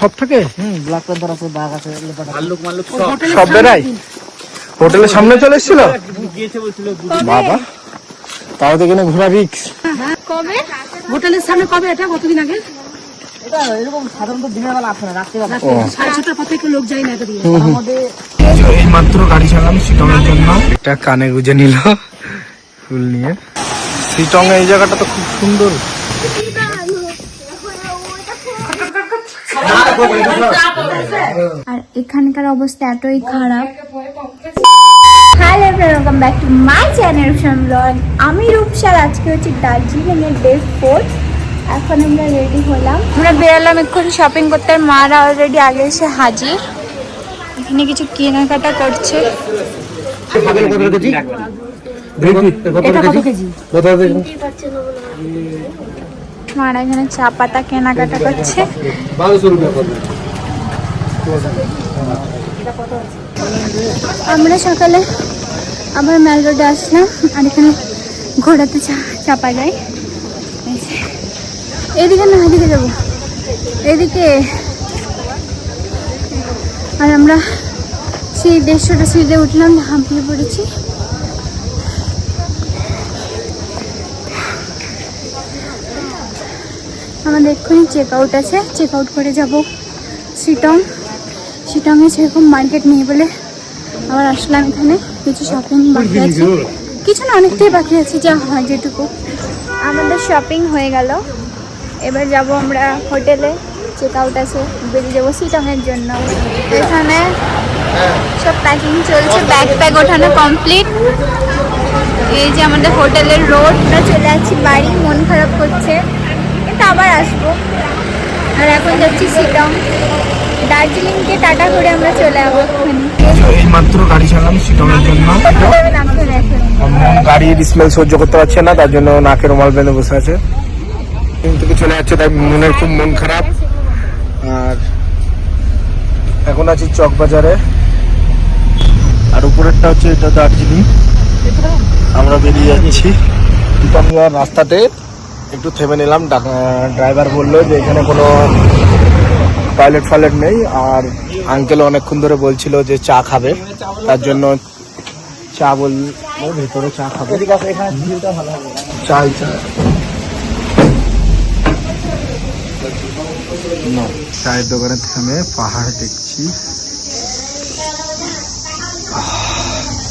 সব থাকে? হুম black panther আছে বাঘ আছে লেপার্ড আছে সব। বেড়াই? হোটেলের সামনে চলে এসেছিল? বাবা তাও তো এখানে ঘোরা রিক্স কবে? হোটেলের সামনে কবে এটা? কতদিন আগে? মাত্র গাড়ি চালাম জন্য। একটা কানে গুজে নিল। ফুল নিয়ে। সিটং এই জায়গাটা তো খুব সুন্দর। আর এখানকার অবস্থা এতই খারাপ। Hello welcome back to my channel রূপসান blog আমি রূপসার আজকে হচ্ছে দার্জিলিং এর ডে ফোর এখন আমরা রেডি হলাম। আমরা বেরোলাম এক্ষুনি শপিং করতে আর মারা অলরেডি আগে এসে হাজির। এখানে কিছু কেনাকাটা করছে। এটা কত কেজি? মারা এখানে চা পাতা কেনাকাটা করছে। আমরা সকালে আবার মেল রোডে আসলাম আর এখানে ঘোড়াতে চা চাপা যায়। এদিকে না এদিকে যাব। এদিকে আর আমরা সেই দেড়শোটা সিটে উঠলাম হাঁপিয়ে পড়েছি। আমাদের এক্ষুনি চেক আউট আছে। চেক আউট করে যাব সিটং সিটংয়ে সেরকম মার্কেট নেই বলে আবার আসলাম এখানে। কিছু শপিং বাকি আছে। কিছু না অনেকটাই বাকি আছে যা হয় যেটুকু। আমাদের শপিং হয়ে গেল। এবার যাব আমরা হোটেলে চেক আউট আছে। বেরিয়ে যাব সিটংয়ের জন্য। এখানে সব প্যাকিং চলছে। ব্যাগ প্যাক ওঠানো কমপ্লিট এই যে আমাদের হোটেলের রোড আমরা চলে যাচ্ছি বাড়ি। মন খারাপ করছে। কিন্তু আবার আসব। আর এখন যাচ্ছি শিলং। দার্জিলিংকে টাটা করে আমরা চলে যাব সিটংয়ের জন্য। গাড়ির স্মেল সহ্য করতে না, তার জন্য রুমাল বেঁধে বসে আছে। চলে তাই মনের খুব মন খারাপ। আর এখন আছি আর উপরেরটা হচ্ছে এটা দার্জিলিং। আমরা বেরিয়ে যাচ্ছি। রাস্তাতে। একটু থেমে নিলাম। ড্রাইভার বলল যে এখানে কোনো টয়লেট ফয়লেট নেই। আর আঙ্কেল অনেকক্ষণ ধরে বলছিল যে চা খাবে। তার জন্য চা বল ভেতরে চা খাবে। চাই চা চায়ের দোকানে থেমে পাহাড় দেখছি।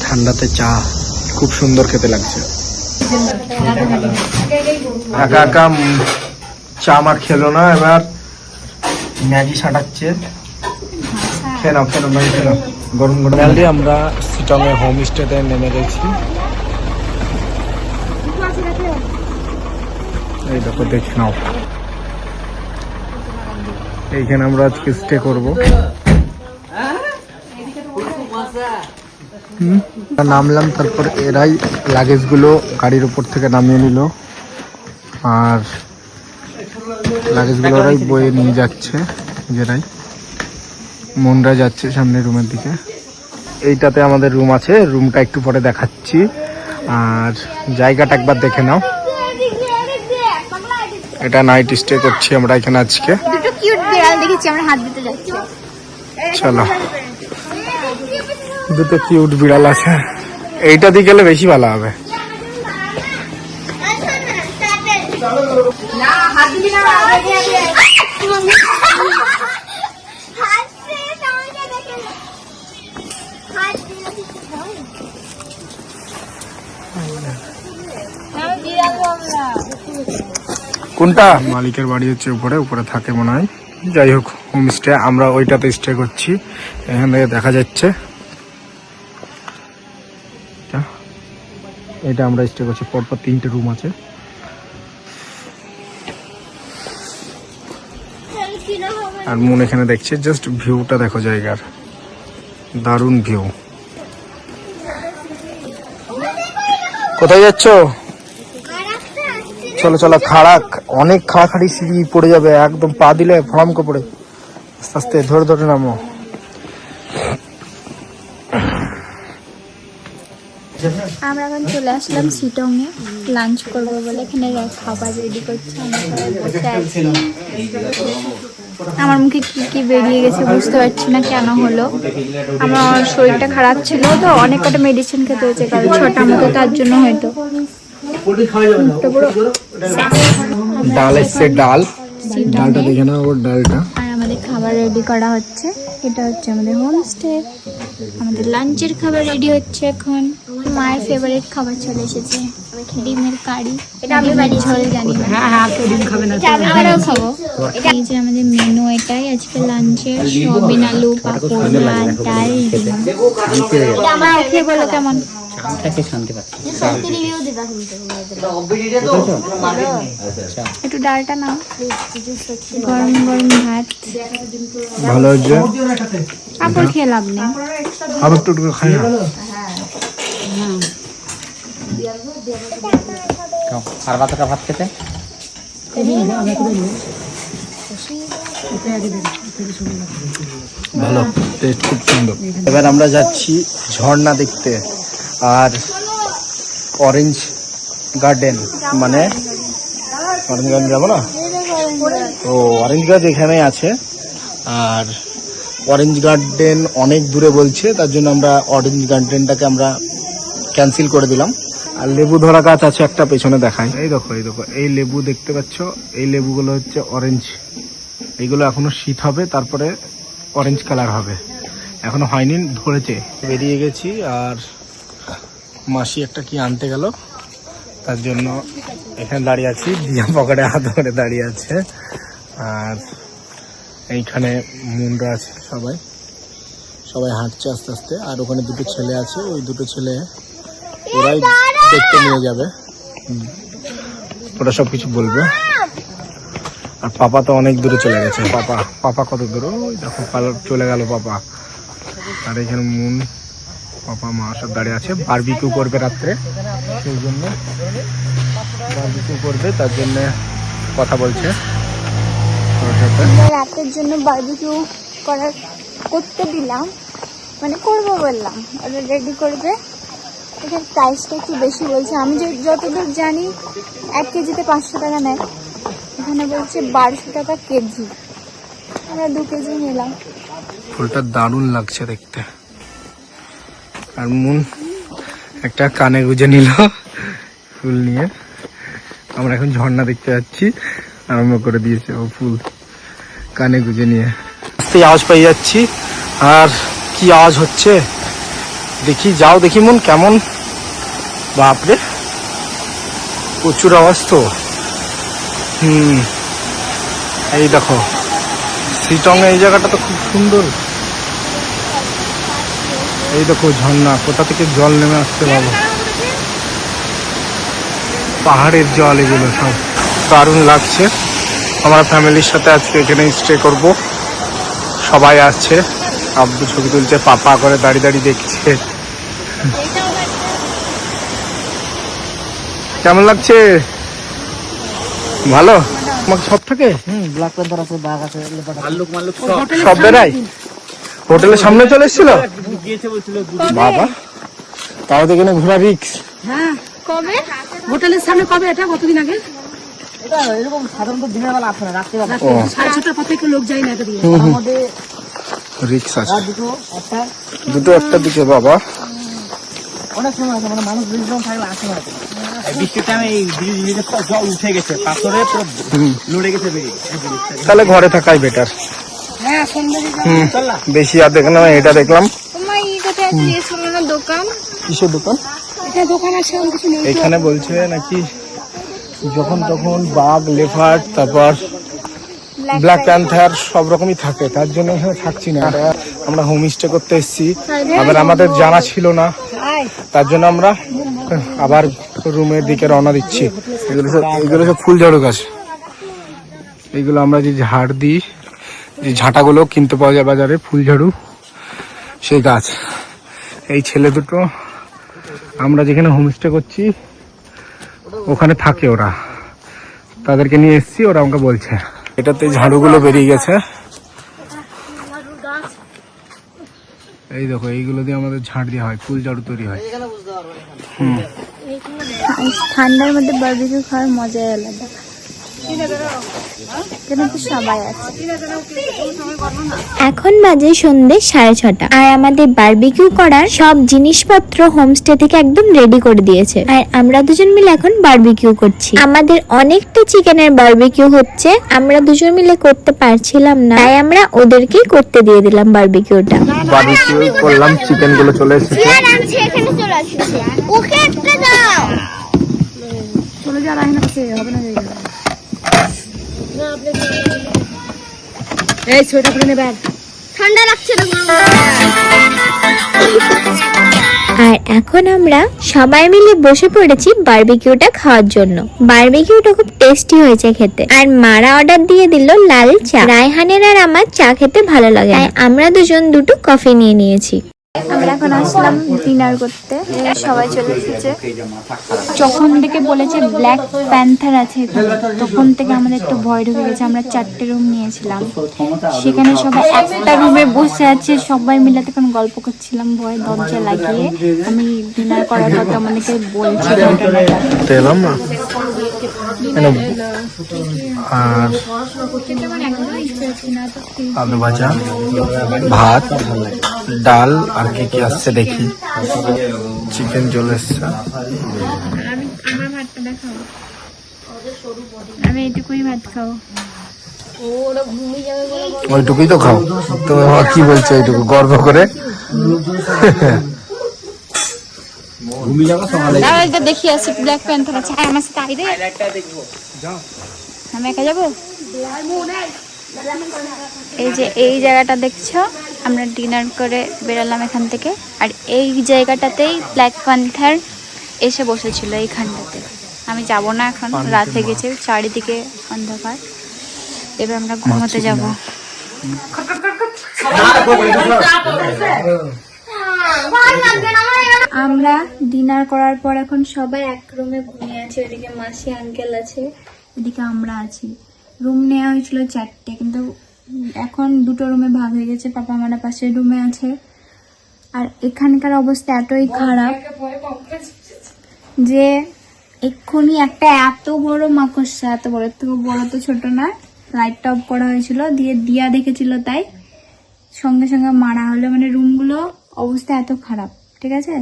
ঠান্ডাতে চা খুব সুন্দর খেতে লাগছে। একা একা চা আমার খেলো না এবার ম্যাগি সাটাচ্ছে। খেয়ে নাও নাও ম্যাগি খেয়ে গরম গরম। ম্যাগি আমরা সিটংয়ে হোম স্টেতে নেমে গেছি। এই দেখো দেখে নাও। এইখানে আমরা আজকে স্টে করব। নামলাম তারপর এরাই লাগেজগুলো গাড়ির উপর থেকে নামিয়ে নিল। আর লাগেজগুলো ওরাই বয়ে নিয়ে যাচ্ছে নিজেরাই। মনরা যাচ্ছে সামনে রুমের দিকে। এইটাতে আমাদের রুম আছে রুমটা একটু পরে দেখাচ্ছি। আর জায়গাটা একবার দেখে নাও। এটা নাইট স্টে করছি আমরা এখানে আজকে। দুটো কিউট বিড়াল দেখেছি আমরা হাত দিতে যাচ্ছি। চলো। দুটো কিউট বিড়াল আছে। এইটা দিয়ে গেলে বেশি ভালো হবে। কোনটা? মালিকের বাড়ি হচ্ছে উপরে উপরে থাকে মনে হয়। যাই হোক হোমস্টে আমরা ওইটাতে স্টে করছি। এখান থেকে দেখা যাচ্ছে। এটা। এটা আমরা স্টে করছি, পরপর তিনটে রুম আছে। আর মন এখানে দেখছে জাস্ট ভিউটা দেখো জায়গার। দারুণ ভিউ কোথায় যাচ্ছ? চলো চলো খাড়া অনেক খাড়াখাড়ি সিঁড়ি পড়ে যাবে, একদম পা দিলে ফড়াম পড়ে আস্তে আস্তে, ধরে ধরে নামো। আমরা এখন চলে আসলাম সিটংয়ে। লাঞ্চ করব বলে এখানে খাবার রেডি করছে আমরা মুখে কি কি বেরিয়ে গেছে বুঝতে পারছি না কেন হলো। আমার শরীরটা খারাপ ছিল তো অনেক কটা মেডিসিন খেতে হয়েছে কারণ ছটা মতো তার জন্য হয়তো। ডাল এসছে ডাল। ডালটা দেখে না ওর ডালটা। আর আমাদের খাবার রেডি করা হচ্ছে। এটা হচ্ছে আমাদের হোমস্টে আমাদের লাঞ্চের খাবার রেডি হচ্ছে এখন। মায়ের ফেভারিট খাবার চলে এসেছে। ডিমের কারি এটা আমি ঝোল জানি না। হ্যাঁ হ্যাঁ কেউ ডিম খাবে না আমরাও খাব। এই যে আমাদের মেনু এটাই আজকে লাঞ্চের সয়াবিন আলু পাঁপড় ভাত ডাল এটা আমার খেয়ে বলো কেমন? একটু ডালটা নাও। গরম গরম ভাত। ভালো হচ্ছে পাঁপড় খেয়ে লাভ নেই। আবার একটু একটু খাই না। আর ভাতটা ভাত খেতে? ভালো টেস্ট খুব সুন্দর। এবার আমরা যাচ্ছি ঝর্ণা দেখতে আর অরেঞ্জ গার্ডেন মানে অরেঞ্জ গার্ডেন যাব না? ও অরেঞ্জ গাছ এখানে আছে আর অরেঞ্জ গার্ডেন অনেক দূরে বলছে তার জন্য আমরা অরেঞ্জ গার্ডেনটাকে আমরা ক্যান্সেল করে দিলাম। আর লেবু ধরা গাছ আছে একটা পেছনে দেখায় এই দেখো এই দেখো, এই লেবু দেখতে পাচ্ছ? এই লেবুগুলো হচ্ছে অরেঞ্জ এইগুলো এখনও শীত হবে, তারপরে অরেঞ্জ কালার হবে। এখনও হয়নি, ধরেছে। বেরিয়ে গেছি আর মাসি একটা কি আনতে গেল, তার জন্য এখানে দাঁড়িয়ে আছি দিয়া পকেটে হাত ধরে দাঁড়িয়ে আছে। আর এইখানে মুন্ডা আছে সবাই। সবাই হাঁটছে আস্তে আস্তে, আর ওখানে দুটো ছেলে আছে, ওই দুটো ছেলে ওরাই দেখতে নিয়ে যাবে। ওরা সব কিছু বলবে। আর পাপা তো অনেক দূরে চলে গেছে। পাপা পাপা কত দূর? ওই দেখো চলে গেল পাপা। আর এখানে মুন পাপা মা সব দাঁড়িয়ে আছে। বারবিকিউ করবে রাত্রে। সেই জন্য বারবিকিউ করবে তার জন্য কথা বলছে। রাতের জন্য বারবিকিউ করার করতে দিলাম। মানে করব বললাম। ওরা রেডি করবে। এখানে প্রাইসটা একটু বেশি বলছে। আমি যে যতদূর জানি এক কেজিতে পাঁচশো টাকা নেয়। এখানে বলছে বারোশো টাকা কেজি। আমরা দু কেজি নিলাম। ফুলটা দারুণ লাগছে দেখতে। আর মুন একটা কানে গুজে নিল ফুল নিয়ে। আমরা এখন ঝর্ণা দেখতে যাচ্ছি। আরম্ভ করে দিয়েছে ও ফুল কানে গুজে নিয়ে। আস্তে আওয়াজ পেয়ে যাচ্ছি। আর কি আওয়াজ হচ্ছে? দেখি, যাও দেখি মন কেমন। বাপরে, প্রচুর আওয়াজ তো। হুম, এই দেখো শ্রীটং এই জায়গাটা তো খুব সুন্দর। এই দেখো ঝর্ণা, কোথা থেকে জল নেমে আসছে বাবা। পাহাড়ের জল এগুলো সব। দারুণ লাগছে। আমার ফ্যামিলির সাথে আজকে এখানে স্টে করব। সবাই আসছে আব্বু ছবি তুলছে পাপা করে দাঁড়িয়ে দাঁড়িয়ে দেখছে। কেমন লাগছে? ভালো? তোমাকে সব থাকে? হুম ব্ল্যাক প্যান্থার আছে বাঘ আছে ভাল্লুক মাল্লুক সব। বেড়াই হোটেলের সামনে চলে এসেছিল? বাবা তাও তো এখানে ঘোরা রিক্স? হ্যাঁ কবে? হোটেলের সামনে কবে এটা? কতদিন আগে? এটা এরকম সাধারণত দিনের বেলা আসে না রাত্রেবেলা। রাত্রে সাড়ে ছটার পর থেকে লোক যায় না এটা দিয়ে মধ্যে রিক্স আছে। দুটো একটা। দিকে বাবা। অনেক সময় আছে মানে মানুষ বেশি জন থাকলে আসে না। বৃষ্টির টাইমে এই ব্রিজ ব্রিজে জল উঠে গেছে পাথরে পুরো হুম, লড়ে গেছে বেরিয়ে তাহলে ঘরে থাকাই বেটার হ্যাঁ হুম। বেশি আর দেখলাম এটা দেখলাম। দোকান? কিসের দোকান? এটা দোকান আছে এরকম কিছু নেই। এখানে বলছে নাকি যখন তখন বাঘ লেফার্ড তারপর ব্ল্যাক প্যান্থার সব রকমই থাকে তার জন্য এখানে থাকছি না। আমরা হোম স্টে করতে এসেছি। আবার আমাদের জানা ছিল না। তার জন্য আমরা আবার রুমের দিকে রওনা দিচ্ছি। এগুলো সব এগুলো সব ফুল ঝাড়ু গাছ। এইগুলো আমরা যে ঝাড় দিই যে ঝাঁটাগুলো কিনতে পাওয়া যায় বাজারে ফুল ঝাড়ু সেই গাছ। এই ছেলে দুটো আমরা যেখানে হোমস্টে করছি ওখানে থাকে ওরা। তাদেরকে নিয়ে এসেছি ওরা আমাকে বলছে। এটাতে ঝাড়ুগুলো বেরিয়ে গেছে। এই দেখো এইগুলো দিয়ে আমাদের ঝাড় দেওয়া হয় ফুল ঝাড়ু তৈরি হয়। হুম। ঠান্ডার মধ্যে বারবিকিউ খাওয়ার মজাই আলাদা। এখানে বাজে সন্ধে সাড়ে ছটা। আর আমাদের বারবিকিউ করার সব জিনিসপত্র হোমস্টে থেকে একদম রেডি করে দিয়েছে। আর আমরা দুজন মিলে এখন বারবিকিউ করছি। আমাদের অনেকটা চিকেনের বারবিকিউ হচ্ছে আমরা দুজন মিলে করতে পারছিলাম না। তাই আমরা ওদেরকেই করতে দিয়ে দিলাম বারবিকিউটা বারবিকিউ করলাম চিকেনগুলো চলে এসেছে। এখানে চলে আসছে। ওকে একটা দাও। চলে যা রাহিনা কাছে হবে না এই সোয়েটার পরে নেবেন ঠান্ডা লাগছে না আর এখন আমরা সবাই মিলে বসে পড়েছি বারবিকিউটা খাওয়ার জন্য। বারবিকিউটা খুব টেস্টি হয়েছে খেতে। আর মারা অর্ডার দিয়ে দিল লাল চা। রায়হানের আর আমার চা খেতে ভালো লাগে তাই আমরা দুজন দুটো কফি নিয়ে নিয়েছি। আমরা এখন আসলাম ডিনার করতে। সবাই চলে এসেছে। যখন থেকে বলেছে ব্ল্যাক প্যান্থার আছে এখানে তখন থেকে আমাদের একটু ভয় ঢুকে গেছে। আমরা চারটে রুম নিয়েছিলাম। সেখানে সবাই একটা রুমে বসে আছে। সবাই মিলে তখন গল্প করছিলাম ভয় দরজা লাগিয়ে। আমি ডিনার করার কথা আমাদেরকে বলছি এলাম না। আর আলু ভাজা ভাত ডাল আর কি কি আসছে দেখি। চিকেন চলে এসছে। আমি এটুকুই ভাত খাব ওইটুকুই তো খাও। আমার কি বলছো ওইটুকু? গর্ব করে? এটা দেখি আসি ব্ল্যাক প্যান্থার আছে। আমার সাথে আইরে আমি একা যাব? এই যে এই জায়গাটা দেখছ? আমরা ডিনার করে বেরোলাম এখান থেকে। আর এই জায়গাটাতেই ব্ল্যাক প্যান্থার এসে বসেছিল এইখানটাতে। আমি যাব না এখন রাত হয়ে গেছে চারিদিকে অন্ধকার। এবার আমরা ঘুমোতে যাব। আমরা ডিনার করার পর এখন সবাই এক রুমে ঘুমিয়ে আছে ওইদিকে মাসি আঙ্কেল আছে এদিকে আমরা আছি। রুম নেওয়া হয়েছিল চারটে, কিন্তু এখন দুটো রুমে ভাগ হয়ে গেছে পাপা মারা পাশের রুমে আছে। আর এখানকার অবস্থা এতই খারাপ যে এক্ষুনি একটা এত বড় মাকড়সা, এত বড় থেকে বড় তো ছোট না লাইটটা অফ করা হয়েছিল, দিয়ে দিয়া দেখেছিল তাই। সঙ্গে সঙ্গে মারা হলো মানে রুমগুলো অবস্থা এত খারাপ, ঠিক আছে?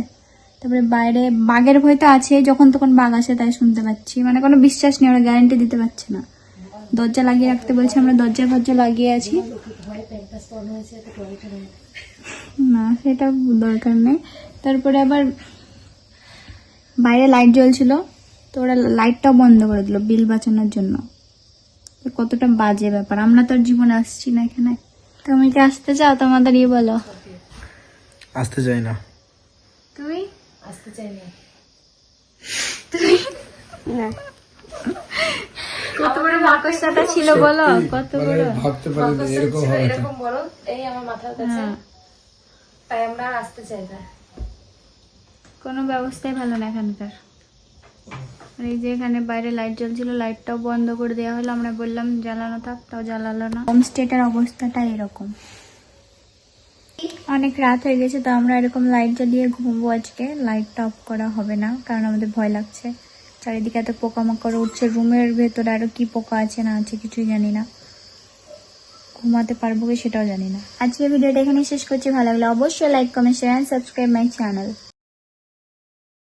তারপরে বাইরে, বাঘের ভয় তো আছে যখন তখন বাঘ আসে তাই শুনতে পাচ্ছি মানে কোনো বিশ্বাস নেই ওরা গ্যারেন্টি দিতে পারছে না। দরজা লাগিয়ে রাখতে বলছে আমরা দরজা ফরজা লাগিয়ে আছি। না সেটা দরকার নেই। তারপরে আবার বাইরে লাইট জ্বলছিল তো ওরা লাইটটাও বন্ধ করে দিল বিল বাঁচানোর জন্য। কতটা বাজে ব্যাপার আমরা তো আর জীবনে আসছি না এখানে। তুমি কি আসতে চাও তোমাদের ইয়ে বলো। আসতে চাই না। তুমি? কত বড় মাকড়সাটা ছিল বলো? কত বড়? ভাবতে পারি এরকম হবে এরকম বড় এই আমার মাথার কাছে। হ্যাঁ, তাই আমরা আসতে চাই না। কোনো ব্যবস্থাই ভালো না এখানকার আর এই যে এখানে বাইরে লাইট জ্বলছিল লাইটটাও বন্ধ করে দেওয়া হলো। আমরা বললাম জ্বালানো থাক তাও জ্বালালো না। হোমস্টেটার অবস্থাটা এরকম। অনেক রাত হয়ে গেছে তো আমরা এরকম লাইট জ্বালিয়ে ঘুমবো আজকে। লাইটটা অফ করা হবে না কারণ আমাদের ভয় লাগছে। চারিদিকে এত পোকামাকড় উঠছে, রুমের ভেতরে আরও কি পোকা আছে, না আছে, কিছুই জানি না। ঘুমাতে পারব কি সেটাও জানি না। আজকে ভিডিওটা এখানে শেষ করছি, ভালো লাগলে অবশ্যই like comment share subscribe my channel